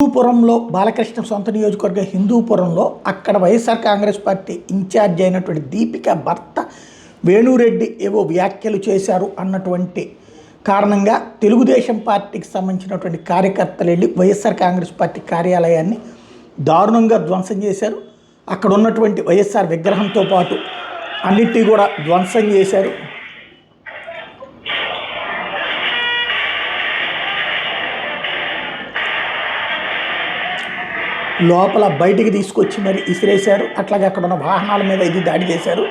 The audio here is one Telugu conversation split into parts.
హిందూపురంలో బాలకృష్ణ సొంత నియోజకవర్గ హిందూపురంలో అక్కడ వైఎస్ఆర్ కాంగ్రెస్ పార్టీ ఇన్ఛార్జ్ అయినటువంటి దీపిక భర్త వేణురెడ్డి ఏవో వ్యాఖ్యలు చేశారు అన్నటువంటి కారణంగా తెలుగుదేశం పార్టీకి సంబంధించినటువంటి కార్యకర్తలు వెళ్ళి వైఎస్ఆర్ కాంగ్రెస్ పార్టీ కార్యాలయాన్ని దారుణంగా ధ్వంసం చేశారు. అక్కడ ఉన్నటువంటి వైఎస్ఆర్ విగ్రహంతో పాటు అన్నిటినీ కూడా ధ్వంసం చేశారు. లోపల బయటికి తీసుకొచ్చి మరి ఇసిరేశారు. అట్లాగే అక్కడ ఉన్న వాహనాల మీద ఇది దాడి చేశారు.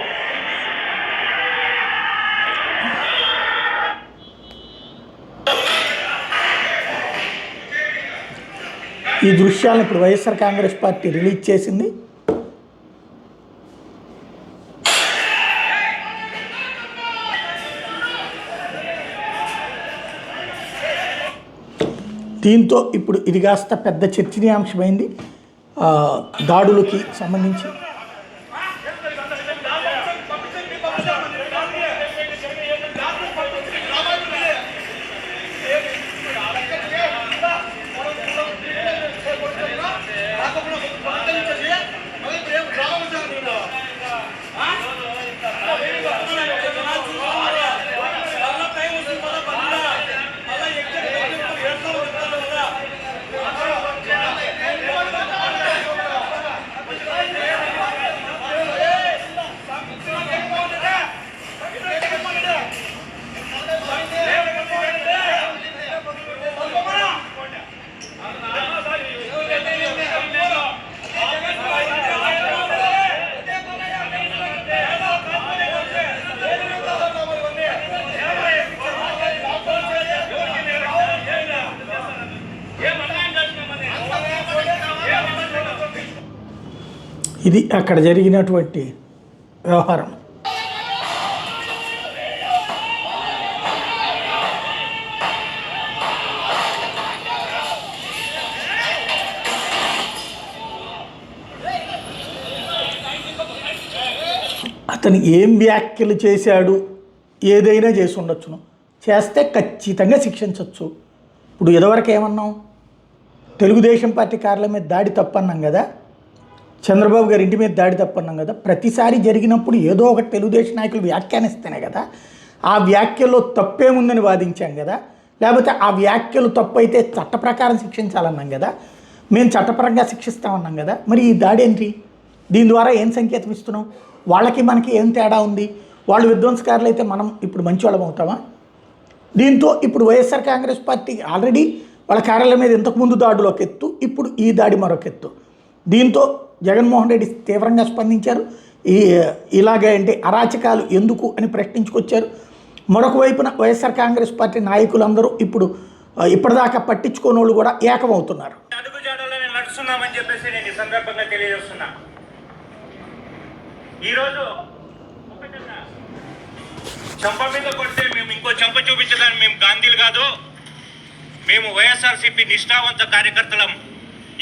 ఈ దృశ్యాలను ఇప్పుడు వైఎస్ఆర్ కాంగ్రెస్ పార్టీ రిలీజ్ చేసింది. దీంతో ఇప్పుడు ఇది కాస్త పెద్ద చర్చనీయాంశమైంది. దాడులకి సంబంధించి ఇది అక్కడ జరిగినటువంటి వ్యవహారం. అతను ఏం వ్యాఖ్యలు చేశాడు? ఏదైనా చేసి ఉండొచ్చును చేస్తే ఖచ్చితంగా శిక్షించవచ్చు ఇప్పుడు ఇదివరకు ఏమన్నాం? తెలుగుదేశం పార్టీ కార్ల మీద దాడి తప్పన్నాం కదా? చంద్రబాబు గారి ఇంటి మీద దాడి తప్పన్నాం కదా. ప్రతిసారి జరిగినప్పుడు ఏదో ఒక తెలుగుదేశం నాయకులు వ్యాఖ్యానిస్తేనే కదా ఆ వ్యాఖ్యలో తప్పేముందని వాదించాం కదా. లేకపోతే ఆ వ్యాఖ్యలు తప్పు అయితే చట్ట ప్రకారం శిక్షించాలన్నాం కదా. మేము చట్టపరంగా శిక్షిస్తామన్నాం కదా. మరి ఈ దాడి ఏంటి? దీని ద్వారా ఏం సంకేతం ఇస్తున్నాం? వాళ్ళకి మనకి ఏం తేడా ఉంది? వాళ్ళు విధ్వంసకారులు అయితే మనం ఇప్పుడు మంచి వాళ్ళం అవుతామా? దీంతో ఇప్పుడు వైఎస్ఆర్ కాంగ్రెస్ పార్టీ ఆల్రెడీ వాళ్ళ కార్యాలయం మీద ఇంతకుముందు దాడులోకి ఎత్తు ఇప్పుడు ఈ దాడి మరొక ఎత్తు దీంతో జగన్మోహన్ రెడ్డి తీవ్రంగా స్పందించారు. ఈ ఇలాగే అంటే అరాచకాలు ఎందుకు అని ప్రశ్నించుకొచ్చారు. మరొక వైపున వైఎస్ఆర్ కాంగ్రెస్ పార్టీ నాయకులందరూ ఇప్పుడు ఇప్పటిదాకా పట్టించుకోని వాళ్ళు కూడా ఏకమవుతున్నారు. నడుస్తున్నామని చెప్పేసి నేను ఈ సందర్భంగా తెలియజేస్తున్నా. ఈరోజు చంప మీద కొడితే మేము ఇంకో చంప చూపించడానికి మేము గాంధీలు కాదు. మేము వైఎస్ఆర్సీపీ నిష్ఠావంత కార్యకర్తలం.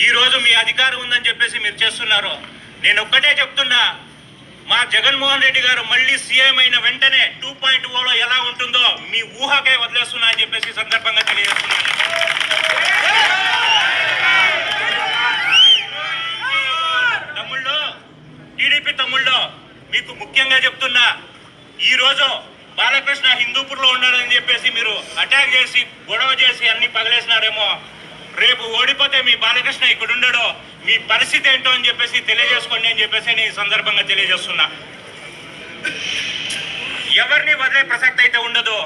ఈ రోజు మీ అధికారం ఉందని చెప్పేసి మీరు చేస్తున్నారు. నేను ఒక్కటే చెప్తున్నా మా జగన్మోహన్ రెడ్డి గారు మళ్ళీ సీఎం అయిన వెంటనే టూ పాయింట్ ఓలో ఎలా ఉంటుందో మీ ఊహకే వదిలేస్తున్నా అని చెప్పేసి సందర్భంగా తెలియజేస్తున్నాను. తమ్ముళ్ళు టీడీపీ తమ్ముళ్ళు మీకు ముఖ్యంగా చెప్తున్నా ఈరోజు బాలకృష్ణ హిందూపూర్లో ఉన్నాడని చెప్పేసి మీరు అటాక్ చేసి గొడవ చేసి అన్ని పగలేసినారేమో. రేపు ఓడిపోతే మీ బాలకృష్ణ ఇక్కడ ఉండడో మీ పరిస్థితి ఏంటో అని చెప్పేసి తెలియజేసుకోండి అని చెప్పేసి నేను ఈ సందర్భంగా తెలియజేస్తున్నా. ఎవరిని వదిలే ప్రసక్తి అయితే ఉండదు.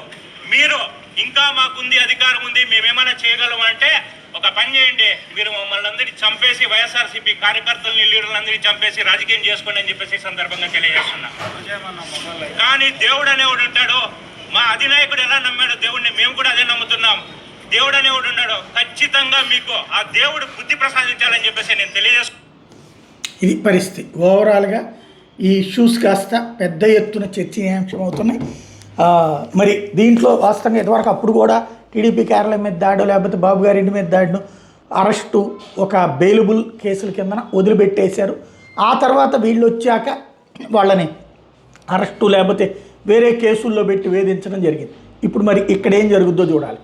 మీరు ఇంకా మాకుంది అధికారం ఉంది మేమేమైనా చేయగలం అంటే ఒక పని చేయండి. మీరు మమ్మల్ని అందరినీ చంపేసి వైఎస్ఆర్సీపీ కార్యకర్తల్ని లీడర్లందరినీ చంపేసి రాజకీయం చేసుకోండి అని చెప్పేసి సందర్భంగా తెలియజేస్తున్నా. కానీ దేవుడు అనేవాడు ఉంటాడు. మా అధినాయకుడు ఎలా నమ్మాడు దేవుడిని మేము కూడా అదే నమ్ముతున్నాం. దేవుడు అనేవాడు ఉన్నాడు ఖచ్చితంగా మీకు ఆ దేవుడు బుద్ధి ప్రసాదించాలని చెప్పేసి నేను తెలియజేసు ఇది పరిస్థితి. ఓవరాల్గా ఈ ఇష్యూస్ కాస్త పెద్ద ఎత్తున చర్చనీయాంశం అవుతున్నాయి మరి దీంట్లో వాస్తవంగా ఇదివరకు అప్పుడు కూడా టీడీపీ కార్యాలయం మీద దాడు లేకపోతే బాబు గారి ఇంటి మీద దాడును అరెస్టు ఒక బెయిలబుల్ కేసుల కిందన వదిలిపెట్టేశారు. ఆ తర్వాత వీళ్ళు వచ్చాక వాళ్ళని అరెస్టు లేకపోతే వేరే కేసుల్లో పెట్టి వేధించడం జరిగింది. ఇప్పుడు మరి ఇక్కడ ఏం జరుగుద్దో చూడాలి.